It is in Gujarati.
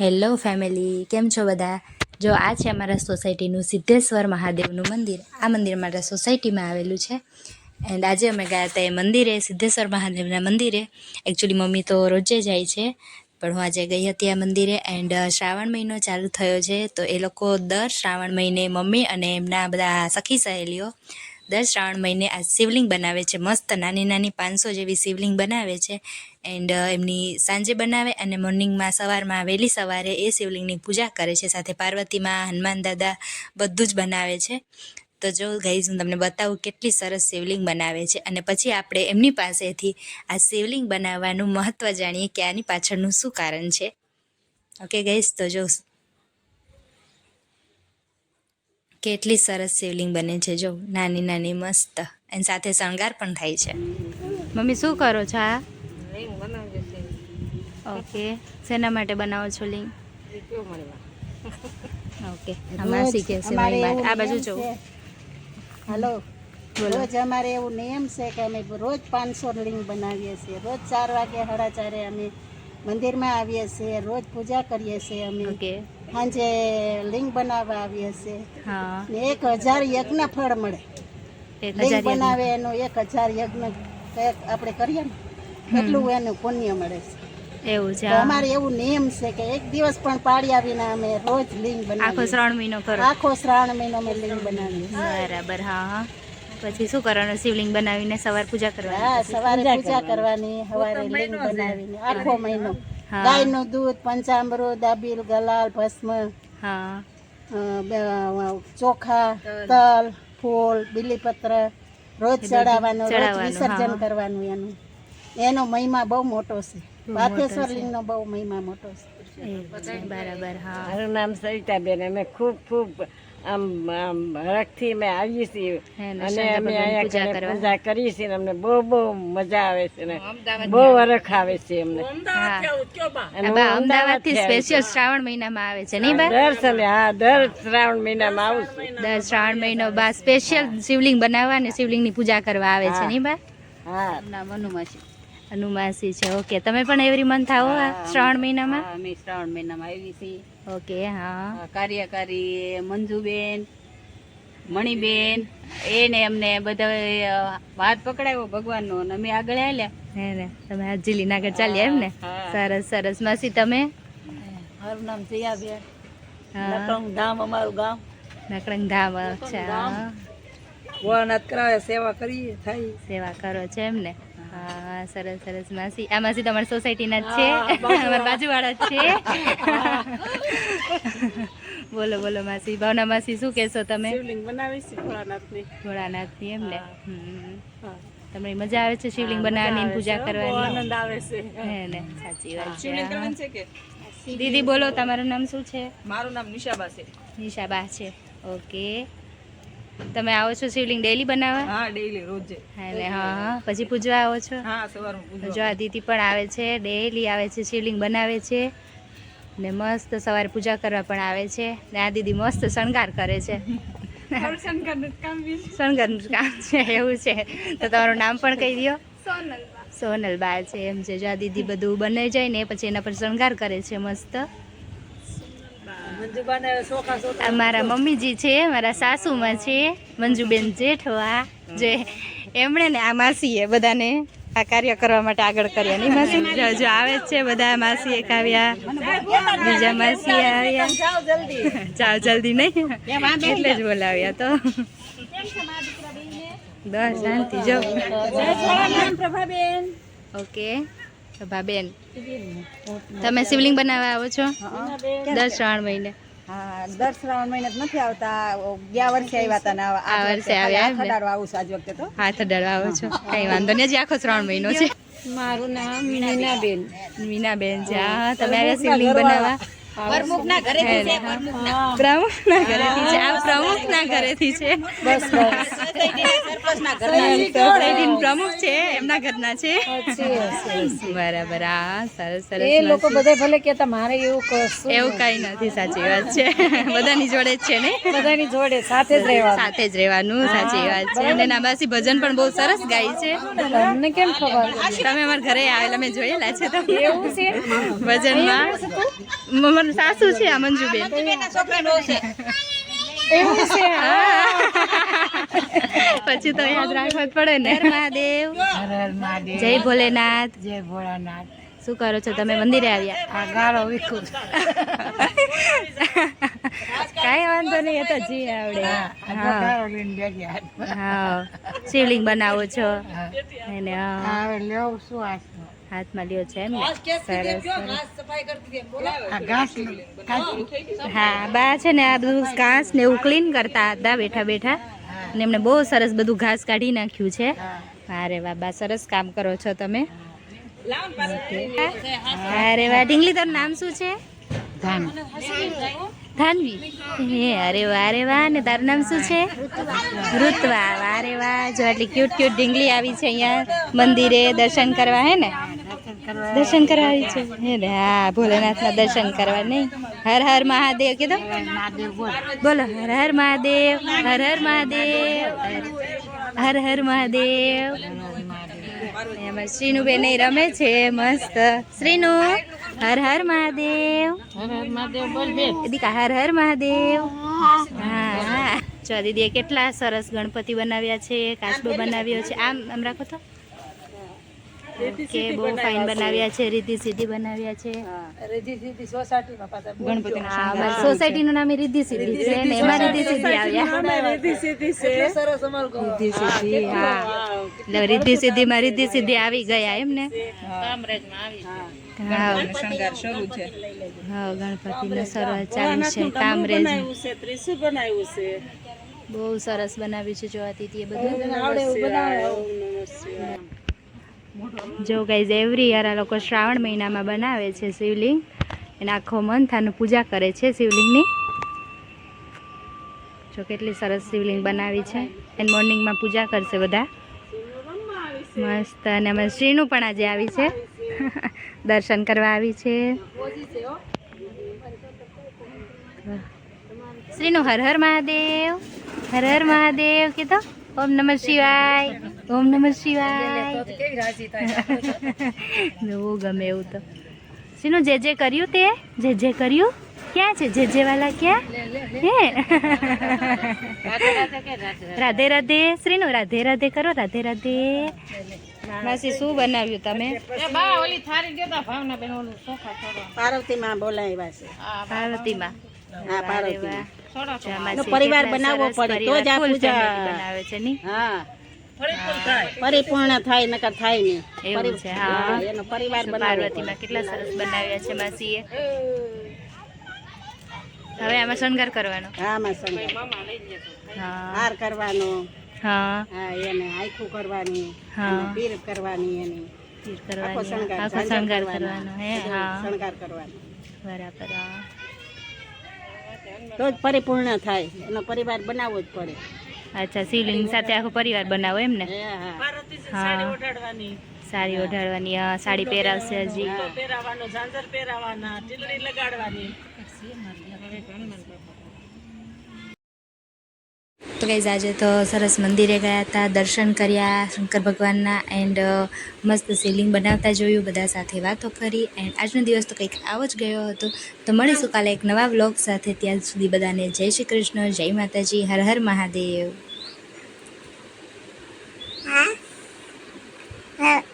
હેલો ફેમિલી, કેમ છો બધા? જો આ છે અમારા સોસાયટીનું સિદ્ધેશ્વર મહાદેવનું મંદિર. આ મંદિર મારા સોસાયટીમાં આવેલું છે. એન્ડ આજે અમે ગયા હતા એ મંદિરે, સિદ્ધેશ્વર મહાદેવના મંદિરે. એકચ્યુઅલી મમ્મી તો રોજે જાય છે, પણ હું આજે ગઈ હતી આ મંદિરે. એન્ડ શ્રાવણ મહિનો ચાલુ થયો છે, તો એ લોકો દર શ્રાવણ મહિને મમ્મી અને એમના બધા સખી સહેલીઓ દર શ્રાવણ મહિને આ શિવલિંગ બનાવે છે. મસ્ત નાની નાની પાંચસો જેવી શિવલિંગ બનાવે છે. એન્ડ એમની સાંજે બનાવે અને મોર્નિંગમાં સવારમાં વહેલી સવારે એ શિવલિંગની પૂજા કરે છે. સાથે પાર્વતીમાં, હનુમાન દાદા બધું જ બનાવે છે. તો જો ગાઈઝ હું તમને બતાવું કેટલી સરસ શિવલિંગ બનાવે છે. અને પછી આપણે એમની પાસેથી આ શિવલિંગ બનાવવાનું મહત્ત્વ જાણીએ કે આની પાછળનું શું કારણ છે. ઓકે ગાઈઝ તો જો કેટલી સરસ શિવલિંગ બને છે જો નાની નાની મસ્ત. એની સાથે શણગાર પણ થાય છે. મમ્મી શું કરો છો આ? ઓકે. શેના માટે બનાવો છો લિંગ? ઓકે. આમાં શીખે છે આ બાજુ જો હલો. રોજ અમારે એવું નિયમ છે કે અમે રોજ પાંચસો લિંગ બનાવીએ છીએ. રોજ ચાર વાગે સાડા ચારે અમે મંદિરમાં આવીએ છીએ. રોજ પૂજા કરીએ છીએ અમે. ઓકે. સાંજે લિંગ બનાવવા આવી હશે હા. ને એક હજાર યજ્ઞ ફળ મળે. લિંગ બનાવે એનું એક હજાર યજ્ઞ આપણે કરીએ ને એટલું એનું પુણ્ય મળે છે. એવું છે અમારે એવું નિયમ છે કે એક દિવસ પણ પાડી આવીને અમે રોજ લિંગ આખો શ્રાવણ મહિનો કરો. આખો શ્રાવણ મહિનો અમે લિંગ બનાવીએ બરાબર હા હા. પછી શું કરવાનું? શિવલિંગ બનાવીને સવાર પૂજા કરવાની હા સવારે પૂજા કરવાની. સવારે લિંગ બનાવીને આખો મહિનો. ગાયનું દૂધ પંચામૃત દાબીલ ગલાલ ભસ્મ ચોખા તલ. ફૂલ બીલીપત્ર રોજ ચડાવવાનું રોજ વિસર્જન કરવાનું એનું. એનો મહિમા બહુ મોટો છે. પાથેશ્વર લિંગનો બહુ મહિમા મોટો છે. બરાબર હા. મારું નામ સવિતાબેન. અમે ખૂબ ખૂબ આમ આમ હરખથી અમે આવીએ છીએ. અને અમે અહીંયા પૂજા કરીએ છીએ અમને બહુ બહુ મજા આવે છે ને. બહુ હરખ આવે છે અમને. હા અને બા અમદાવાદથી સ્પેશિયલ શ્રાવણ મહિનામાં આવે છે નહીં બા? દર સમય હા દર શ્રાવણ મહિનામાં આવું છું. દર શ્રાવણ મહિનો બા સ્પેશિયલ શિવલિંગ બનાવવા અને શિવલિંગની પૂજા કરવા આવે છે નહીં બા? હા. નામ અનુમાસી અનુમાસી છે. ઓકે તમે પણ એવરી મંથ આવો શ્રાવણ મહિનામાં? અમે શ્રાવણ મહિનામાં આવી છીએ. ઓકે હા. કાર્યકારી મંજુબેન મણિબેન એને અમને બધા હાથ પકડાયો ભગવાનનો અને અમે આગળ હાલ્યા. હે ને તમે આ જીલી નાગર ચાલ્યા એમ ને? સરસ સરસ. માસી તમે? મારું નામ જયાબેન. હા. ધામ અમારું ગામ. નકળંગ ધામ અચ્છા. ભોળાનાથ કરાવે સેવા કરીએ થાય. સેવા કરો છો એમ ને? હા. સરસ સરસ માસી. આ માસી તમારી સોસાયટીના જ છે. અમારા બાજુવાળા જ છે. બોલો બોલો માસી. ભાવના માસી શું કહેશો તમે? શિવલિંગ બનાવી છે ભોળાનાથની. ભોળાનાથની એમ ને તમને મજા આવે છે શિવલિંગ બનાવવાની પૂજા કરવાની? આનંદ આવે છે. હે ને સાચી વાત છે કે? દીદી બોલો તમારું નામ શું છે? મારું નામ નિશાબા છે. નિશાબા છે. ઓકે. તમે આવો છો શિવલિંગ ડેલી બનાવવા? હા ડેલી રોજ. હા હા હા. પછી પૂજવા આવો છો? હા સવારમાં પૂજવા દીદી પણ આવે છે ડેલી આવે છે શિવલિંગ બનાવે છે. ને મસ્ત સવારે પૂજા કરવા પણ આવે છે. ને આ દીદી મસ્ત શણગાર કરે છે. શણગારનું કામ છે એવું છે. તો તમારું નામ પણ કહી દો સોનલબા. છે એમ છે. જો આ દીદી બધું બનાવી જાય ને પછી એના પર શણગાર કરે છે મસ્ત મંજુબાને સોખા સોખા આ મારા મમ્મીજી છે મારા સાસુમાં છે મંજુબેન જેઠવા જે એમણે ને આ માસીએ બધાને આ કાર્ય કરવા માટે આગળ કર્યા. નહીં માસી જો આવે જ છે બધા માસી એક આવ્યા બીજા માસી આવ્યા. ચાલ જલ્દી. જલ્દી નહીં. એટલે જ બોલાવ્યા તો. બસ શાંતિ જો ઓકે. પ્રભાબેન તમે શિવલિંગ બનાવવા આવો છો? દર શ્રાવણ મહિને. હા દર શ્રાવણ મહિને તો નથી આવતા. ગયા વર્ષે આવ્યા હતા આ- વર્ષે આવ્યા એમ ને? આવું છું આજ વખતે તો. હાથ અડાડવા આવો છો? કઈ વાંધો નહીં હજી આખો શ્રાવણ મહિનો છે. મારું નામ મીનાબેન. મીનાબેન. છે. હા. તમે આવ્યા શિવલિંગ બનાવવા? પ્રમુખના ઘરેથી છે પ્રમુખના. ઘરેથી છે. આ પ્રમુખના ઘરેથી છે. બસ. પ્રમુખ છે એમના ઘરના છે. બરાબર આ સરસ સરસ એ લોકો બધા ભલે કહેતા મારે એવું કશું એવું કઈ નથી સાચી વાત છે. બધાની જોડે જ છે ને? બધાની જોડે સાથે જ રહેવાનું. સાથે જ રહેવાનું સાચી વાત છે. અને નાબાસી ભજન પણ બહુ સરસ ગાય છે. તમને કેમ ખબર? તમે અમારા ઘરે આવેલા મેં જોયેલા છે તમને. એવું છે? ભજનમાં. સાસુ છે આ મંજુબેન. એવું છે? હા. પછી તો યાદ રાખવા જ પડે ને. મહાદેવ. જય ભોલેનાથ. જય ભોળાનાથ. શું કરો છો? તમે મંદિરે આવ્યા? આ ગાળો વિખું કાંઈ વાંધો નહીં એ તો જી આવડે. હા ગાળો લઈને બેઠી હા. શિવલિંગ બનાવો છો? એને હા, લેવું શું હાથમાં હાથમાં લ્યો છે એમ સરસ સરસ. આ ઘાસ હા. બા છે ને આ બધું ઘાસ ને એવું ક્લીન કરતા હતા બેઠા બેઠા. અને એમણે બહુ સરસ બધું ઘાસ કાઢી નાખ્યું છે. અરે વાહ બા સરસ કામ કરો છો તમે. અરે વાહ ઢીંગલી તારું નામ શું છે? ધાન. ધાનવી. હે અરે વાહ અરે વાહ ને તારું નામ શું છે? ઋતવા. વારે વાહ જો આટલી ક્યુટ ક્યુટ ઢીંગલી આવી છે અહીંયા મંદિરે દર્શન કરવા હે ને? દર્શન કરવા આવી છે. હે હા ભોલેનાથના દર્શન કરવા. નહીં? હર હર મહાદેવ. કીધો? બોલો. હર હર મહાદેવ હર હર મહાદેવ હર હર મહાદેવ. એમાં શ્રીનુ બેન રમે છે મસ્ત. શ્રીનુ હર હર મહાદેવ. મહાદેવ બોલ દીકા હર હર મહાદેવ. હા હા. જો દીદીએ કેટલા સરસ ગણપતિ બનાવ્યા છે કાચબો બનાવ્યો છે. આમ આમ રાખો તો. ઓકે બહુ ફાઇન બનાવ્યા છે રીતિ સિદ્ધિ બનાવ્યા છે. હા અમારી સોસાયટીનું નામ રીધિ સિદ્ધિ છે ને એમાં રીધિ સિદ્ધિ આવ્યા. રીધિ સિદ્ધિ હા એટલે સિદ્ધિમાં રીધિ સીધી આવી ગયા એમ ને? હા. હા ગણપતિનો સરસ ચાલુ છે કામરેજ બહુ સરસ બનાવ્યું છે જોવાતી દીદી એ બધું. જો ગાઈઝ એવરી યર આ લોકો શ્રાવણ મહિનામાં બનાવે છે શિવલિંગ. એને આખો મંથાનું પૂજા કરે છે શિવલિંગની. જો કેટલી સરસ શિવલિંગ બનાવી છે. એન્ડ મોર્નિંગમાં પૂજા કરશે બધા. મસ્ત, અને અમે શ્રીનું પણ આજે આવી છે. દર્શન કરવા આવી છે. શ્રીનું હર હર મહાદેવ. હર હર મહાદેવ, કીધો? ઓમ નમઃ શિવાય. ઓમ નમઃ શિવાય. બહુ ગમે એવું તો. શ્રીનું જે જે કર્યું તે? જે જે કર્યું? ક્યાં છે? જે જે વાલા ક્યાં? હે? રાધે રાધે શ્રીનું રાધે રાધે કરો રાધે રાધે. માસી શું બનાવ્યું તમે? પાર્વતી માં બોલાવ્યા છે. પાર્વતીમાં. હા પાર્વતી વાહ. પરિવાર બનાવવો પડે તો જ આ પૂજા- બનાવે છે ની? હા. પરિપૂર્ણ થાય નકર થાય નહીં. એવું છે, હા. એનો પરિવાર પાર્વતીમાં કેટલા સરસ બનાવ્યા છે માસીએ? હવે આમાં શણગાર કરવાનો. હા આમાં શણગાર. હા. હાર કરવાનો. હા. હા એને આખું કરવાની હા. બીર પીર કરવાની એની. આખો કરવાની શણગાર આખો શણગાર કરવાનો. કરવાનો હે હા. શણગાર કરવાનો. બરાબર હા. તો જ પરિપૂર્ણ થાય. એનો પરિવાર બનાવવો જ પડે. અચ્છા શિવલિંગ સાથે આખો પરિવાર બનાવો એમ ને? સાડી ઓઢાડવાની. હા. સાડી પહેરાવશે હજી. તો ગાઈઝ આજે તો સરસ મંદિરે ગયા હતા, દર્શન કર્યા, શંકર ભગવાનના એન્ડ મસ્ત સીલિંગ બનાવતા જોયું, બધા સાથે વાતો કરી એન્ડ આજનો દિવસ તો કંઈક આવો જ ગયો હતો. તો મળીશું કાલે એક નવા વ્લોગ સાથે, ત્યાં સુધી બધાને જય શ્રી કૃષ્ણ, જય માતાજી, હર હર મહાદેવ.